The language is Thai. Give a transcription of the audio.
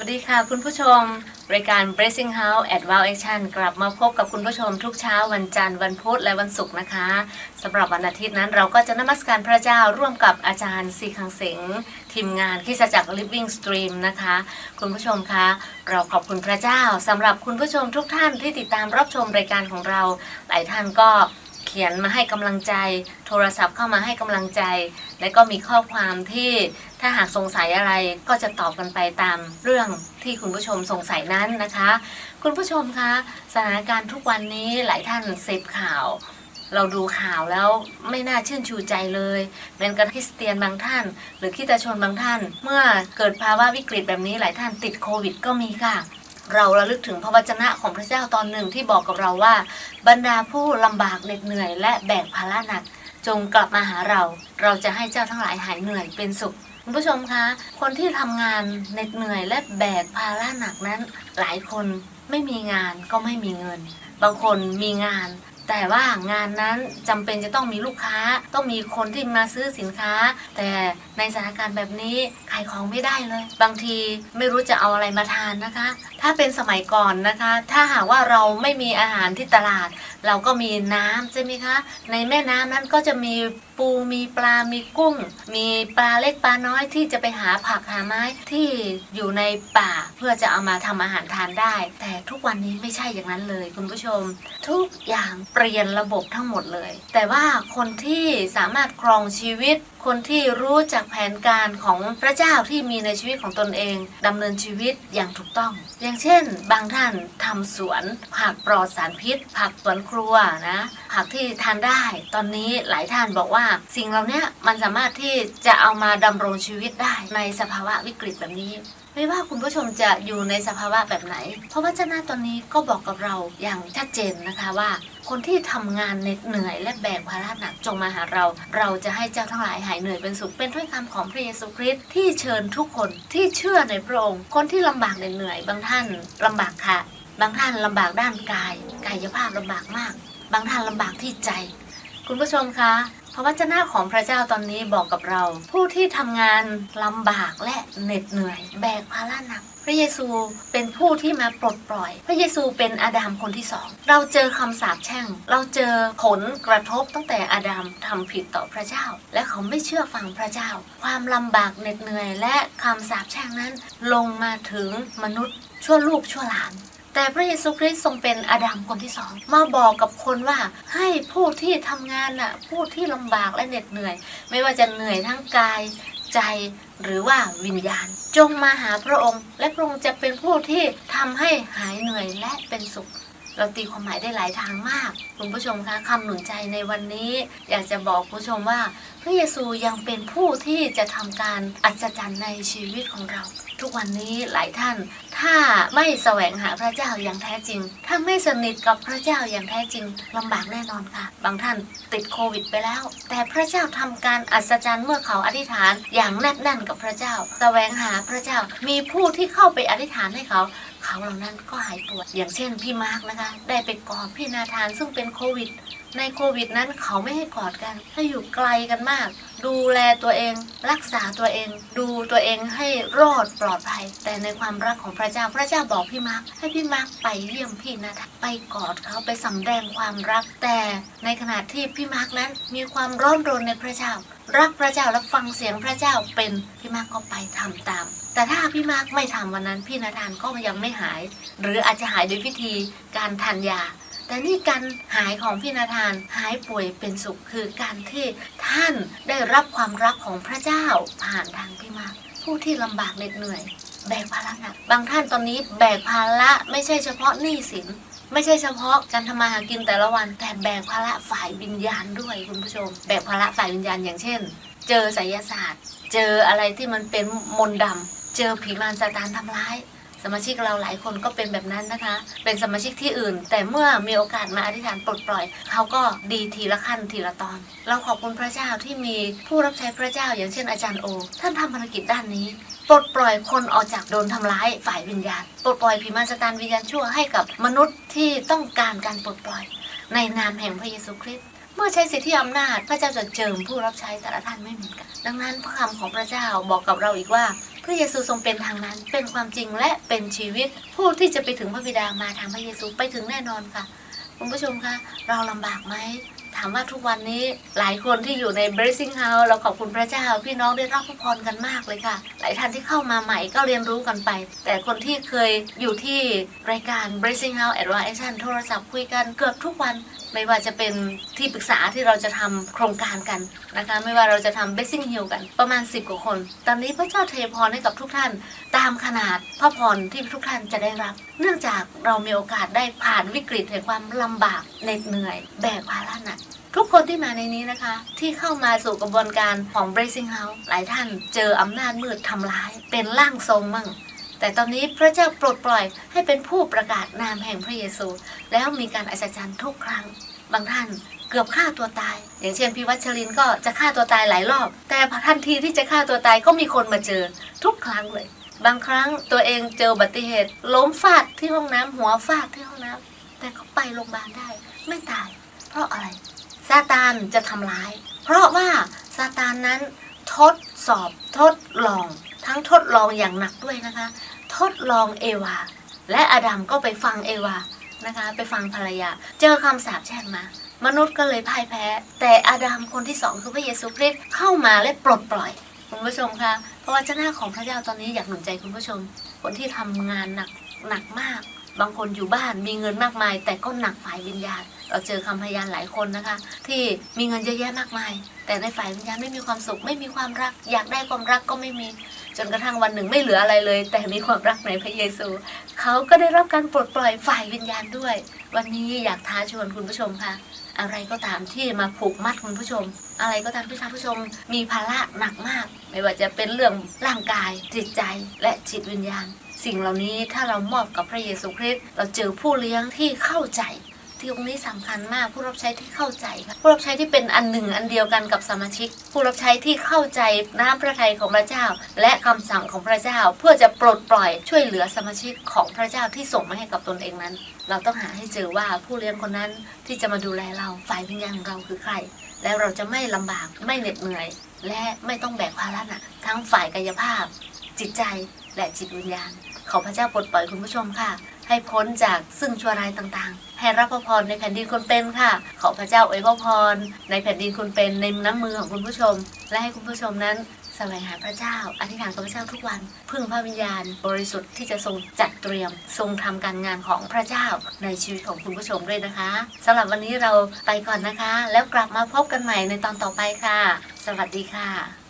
วัสดีค่ะ คุณผู้ชม รายการ Blessing House at Wow Action กลับมาพบกับคุณผู้ชมทุกเช้าวันจันทร์วันพุธและวันศุกร์นะคะสำหรับวันอาทิตย์นั้นเราก็จะนมัสการพระเจ้าร่วมกับอาจารย์สีคังเสงทีมงานคริสตจัก Living Stream นะคะ คุณผู้ชมคะเราขอบคุณพระเจ้าสำหรับคุณผู้ชมทุกท่านที่ติดตามรับชมรายการของเรา หลายท่านก็ เขียนมาให้กำลังใจ โทรศัพท์เข้ามาให้กำลังใจ และก็มีข้อความที่ถ้าหากสงสัยอะไรก็จะตอบกันไปตามเรื่องที่คุณผู้ชมสงสัยนั้นนะคะ คุณผู้ชมคะสถานการณ์ทุกวันนี้หลายท่านเสพข่าว เราดูข่าวแล้วไม่น่าชื่นชูใจเลยแม้กระทั่งคริสเตียนบางท่าน หรือคิตชนบางท่าน เมื่อเกิดภาวะวิกฤตแบบนี้หลายท่านติดโควิดก็มีค่ะ เราระลึกถึงพระวจนะของพระเจ้าตอนหนึ่งที่บอกกับเราว่า บรรดาผู้ลำบากเหน็ดเหนื่อย และแบกภาระหนัก จงกลับมาหาเรา เราจะให้เจ้าทั้งหลายหายเหนื่อยเป็นสุขคุณผู้ชมคะคนที่ทำงานเหน็ดเหนื่อย และแบกภาระหนักนั้น หลายคนไม่มีงานก็ไม่มีเงิน บางคนมีงาน แต่ว่างานนั้นจำเป็นจะต้องมีลูกค้า ต้องมีคนที่มาซื้อสินค้า แต่ในสถานการณ์แบบนี้ขายของไม่ได้เลย บางทีไม่รู้จะเอาอะไรมาทานนะคะ ถ้าเป็นสมัยก่อนนะคะ ถ้าหากว่าเราไม่มีอาหารที่ตลาด เราก็มีน้ำใช่ไหมคะ ในแม่น้ำนั้นก็จะมีปูมีปลา มีกุ้ง มีปลาเล็กปลาน้อยที่จะไปหาผักหาไม้ที่อยู่ในป่าเพื่อจะเอามาทำอาหารทานได้ แต่ทุกวันนี้ไม่ใช่อย่างนั้นเลยคุณผู้ชม ทุกอย่างเปลี่ยนระบบทั้งหมดเลย แต่ว่าคนที่สามารถครองชีวิต คนที่รู้จักแผนการของพระเจ้าที่มีในชีวิตของตนเองดำเนินชีวิตอย่างถูกต้อง อย่างเช่น บางท่านทำสวนผักปลอดสารพิษ ผักสวนครัวนะผักที่ทานได้ ตอนนี้หลายท่านบอกว่า สิ่งเหล่านี้มันสามารถที่จะเอามาดำรงชีวิตได้ในสภาวะวิกฤตแบบนี้ไม่ว่าคุณผู้ชมจะอยู่ในสภาวะแบบไหน เพราะว่าเจ้าหน้าตอนนี้ก็บอกกับเราอย่างชัดเจนนะคะว่า คนที่ทำงานเหนื่อยและแบกภาระหนักจงมาหาเรา เราจะให้เจ้าทั้งหลายหายเหนื่อยเป็นสุขเป็นถ้อยคำของพระเยซูคริสต์ที่เชิญทุกคนที่เชื่อในพระองค์ คนที่ลำบากเหนื่อยบางท่านลำบากค่ะ บางท่านลำบากด้านกาย กายภาพลำบากมาก บางท่านลำบากที่ใจ คุณผู้ชมคะพระวจนะของพระเจ้าตอนนี้บอกกับเรา ผู้ที่ทำงานลำบากและ เหน็ดเหนื่อย แบกภาระหนัก พระเยซูเป็นผู้ที่มาปลดปล่อย พระเยซูเป็นอาดัมคนที่สอง เราเจอคำสาปแช่ง เราเจอผลกระทบตั้งแต่อาดัมทำผิดต่อพระเจ้า และเขาไม่เชื่อฟังพระเจ้า ความลำบากเหน็ดเหนื่อย และคำสาปแช่งนั้น ลงมาถึงมนุษย์ชั่วลูกชั่วหลานแต่พระเยซูคริสต์ทรงเป็นอาดัมคนที่สองมาบอกกับคนว่าให้ผู้ที่ทำงานน่ะผู้ที่ลำบากและเหน็ดเหนื่อย ไม่ว่าจะเหนื่อยทั้งกาย ใจหรือว่าวิญญาณ จงมาหาพระองค์ และพระองค์จะเป็นผู้ที่ทำให้หายเหนื่อยและเป็นสุข เราตีความหมายได้หลายทางมาก คุณผู้ชมคะคำหนุนใจในวันนี้ อยากจะบอกผู้ชมว่า พระเยซูยังเป็นผู้ที่จะทำการอัศจรรย์ในชีวิตของเรา ทุกวันนี้หลายท่าน ถ้าไม่แสวงหาพระเจ้าอย่างแท้จริง ถ้าไม่สนิทกับพระเจ้าอย่างแท้จริงลำบากแน่นอนค่ะ บางท่านติดโควิดไปแล้ว แต่พระเจ้าทำการอัศจรรย์เมื่อเขาอธิษฐานอย่างแนบแน่นกับพระเจ้า แสวงหาพระเจ้ามีผู้ที่เข้าไปอธิษฐานให้เขา เขาเหล่านั้นก็หายป่วย อย่างเช่นพี่มาร์กนะคะ ได้ไปกอดพี่นาธานซึ่งเป็นโควิด ในโควิดนั้นเขาไม่ให้กอดกันให้อยู่ไกลกันมาก ดูแลตัวเอง รักษาตัวเอง ดูตัวเองให้รอดปลอดภัย แต่ในความรักของพระเจ้าพระเจ้าบอกพี่มาร์คให้พี่มาร์คไปเยี่ยมพี่นาธานไปกอดเขาไปสำแดงความรัก แต่ในขณะที่พี่มาร์คนั้นมีความร้อนรนในพระเจ้า รักพระเจ้าและฟังเสียงพระเจ้าเป็นพี่มาร์คก็ไปทำตาม แต่ถ้าพี่มาร์คไม่ทำวันนั้นพี่นาธานก็ยังไม่หาย หรืออาจจะหายโดยพิธีการทานยา แต่นี่การหายของพี่นาธานหายป่วยเป็นสุขคือการที่ท่านได้รับความรักของพระเจ้าผ่านทางพี่มารผู้ที่ลำบากเหน็ดเหนื่อย แบกภาระหนักบางท่านตอนนี้แบกภาระไม่ใช่เฉพาะหนี้สินไม่ใช่เฉพาะการทำมาหากินแต่ละวันแต่แบกภาระฝ่ายวิญญาณด้วยคุณผู้ชม แบกภาระฝ่ายวิญญาณอย่างเช่น เจอไสยศาสตร์ เจออะไรที่มันเป็นมนต์ดำเจอผีมารซาตานทำร้าย สมาชิกเราหลายคนก็เป็นแบบนั้นนะคะ เป็นสมาชิกที่อื่น แต่เมื่อมีโอกาสมาอธิษฐานปลดปล่อย เขาก็ดีทีละขั้นทีละตอน เราขอบคุณพระเจ้าที่มีผู้รับใช้พระเจ้า อย่างเช่นอาจารย์โอ ท่านทำภารกิจด้านนี้ปลดปล่อยคนออกจากโดนทำร้ายฝ่ายวิญญาณปลดปล่อยผีมารซาตานวิญญาณชั่วให้กับมนุษย์ที่ต้องการการปลดปล่อย ในนามแห่งพระเยซูคริสต์ เมื่อใช้สิทธิอำนาจพระเจ้าจะเจิมผู้รับใช้แต่ละท่านไม่เหมือนกัน ดังนั้นพระคำของพระเจ้าบอกกับเราอีกว่า พระเยซูทรงเป็นทางนั้นเป็นความจริงและเป็นชีวิต ผู้ที่จะไปถึงพระบิดามาทางพระเยซูไปถึงแน่นอนค่ะ คุณผู้ชมคะเราลำบากไหม ถามว่าทุกวันนี้หลายคนที่อยู่ใน Blessing House เราขอบคุณพระเจ้าพี่น้องได้รับพระพรกันมากเลยค่ะ หลายท่านที่เข้ามาใหม่ก็เรียนรู้กันไป แต่คนที่เคยอยู่ที่รายการ Blessing House Advanced โทรศัพท์คุยกันเกือบทุกวันไม่ว่าจะเป็นที่ปรึกษาที่เราจะทำโครงการกันนะคะ ไม่ว่าเราจะทำ Blessing Hill กันประมาณ 10 กว่าคน ตอนนี้พระเจ้าเทพรให้กับทุกท่าน ตามขนาดพระพรที่ทุกท่านจะได้รับ เนื่องจากเรามีโอกาสได้ผ่านวิกฤตแห่งความลำบากเหน็ดเหนื่อย แบกภาระหนัก ทุกคนที่มาในนี้นะคะ ที่เข้ามาสู่กระบวนการของ Bracing House หลายท่านเจออำนาจมืดทำร้าย เป็นร่างทรงมั่ง แต่ตอนนี้พระเจ้าปลดปล่อยให้เป็นผู้ประกาศนามแห่งพระเยซู แล้วมีการอัศจรรย์ทุกครั้ง บางท่านเกือบฆ่าตัวตาย อย่างเช่นพี่วัชรินก็จะฆ่าตัวตายหลายรอบ แต่ทันทีที่จะฆ่าตัวตายก็มีคนมาเจอทุกครั้งเลย บางครั้งตัวเองเจออุบัติเหตุ ล้มฟาดที่ห้องน้ำหัวฟาดที่ห้องน้ำแต่เขาไปโรงพยาบาลได้ ไม่ตาย เพราะอะไร ซาตานจะทำร้าย เพราะว่าซาตานนั้นทดสอบทดลอง ทั้งทดลองอย่างหนักด้วยนะคะ ทดลองเอวา และอาดัมก็ไปฟังเอวานะคะ ไปฟังภรรยา เจอคำสาปแช่งมา มนุษย์ก็เลยพ่ายแพ้ แต่อาดัมคนที่สองคือพระเยซูคริสต์เข้ามาและปลดปล่อยคุณผู้ชมคะพระวจนะของพระเจ้าตอนนี้อยากหนุนใจคุณผู้ชม คนที่ทำงานหนักหนักมาก บางคนอยู่บ้านมีเงินมากมาย แต่ก็หนักฝ่ายวิญญาณ เราเจอคำพยานหลายคนนะคะ ที่มีเงินเยอะแยะมากมาย แต่ในฝ่ายวิญญาณไม่มีความสุข ไม่มีความรัก อยากได้ความรักก็ไม่มี จนกระทั่งวันหนึ่งไม่เหลืออะไรเลย แต่มีความรักในพระเยซู เขาก็ได้รับการปลดปล่อยฝ่ายวิญญาณด้วย วันนี้อยากท้าชวนคุณผู้ชมค่ะ อะไรก็ตามที่มาผูกมัดคุณผู้ชม อะไรก็ตามที่ท่านผู้ชม มีภาระหนักมาก ไม่ว่าจะเป็นเรื่องร่างกายจิตใจและจิตวิญญาณ สิ่งเหล่านี้ถ้าเรามอบกับพระเยซูคริสต์เราเจอผู้เลี้ยงที่เข้าใจ ที่ตรงนี้สำคัญมาก ผู้รับใช้ที่เข้าใจค่ะผู้รับใช้ที่เป็นอันหนึ่งอันเดียวกันกับสมาชิก ผู้รับใช้ที่เข้าใจน้ำพระทัยของพระเจ้า และคำสั่งของพระเจ้า เพื่อจะปลดปล่อยช่วยเหลือสมาชิกของพระเจ้าที่ส่งมาให้กับตนเองนั้น เราต้องหาให้เจอว่าผู้เลี้ยงคนนั้นที่จะมาดูแลเราฝ่ายวิญญาณของเราคือใคร แล้วเราจะไม่ลำบากไม่เหน็ดเหนื่อย และไม่ต้องแบกภาระหนักทั้งฝ่ายกายภาพ จิตใจและจิตวิญญาณขอพระเจ้าปลดปล่อยคุณผู้ชมค่ะ ให้พ้นจากซึ่งชั่วร้ายต่างๆ ให้รับพระพรในแผ่นดินคนเป็นค่ะ ขอพระเจ้าอวยพระพรในแผ่นดินคนเป็นในน้ำมือของคุณผู้ชม และให้คุณผู้ชมนั้นแสวงหาพระเจ้า อธิษฐานกับพระเจ้าทุกวัน พึ่งพระวิญญาณ บริสุทธิ์ที่จะทรงจัดเตรียม ทรงทำการงานของพระเจ้าในชีวิตของคุณผู้ชมด้วยนะคะสำหรับวันนี้เราไปก่อนนะคะ แล้วกลับมาพบกันใหม่ในตอนต่อไปค่ะ สวัสดีค่ะ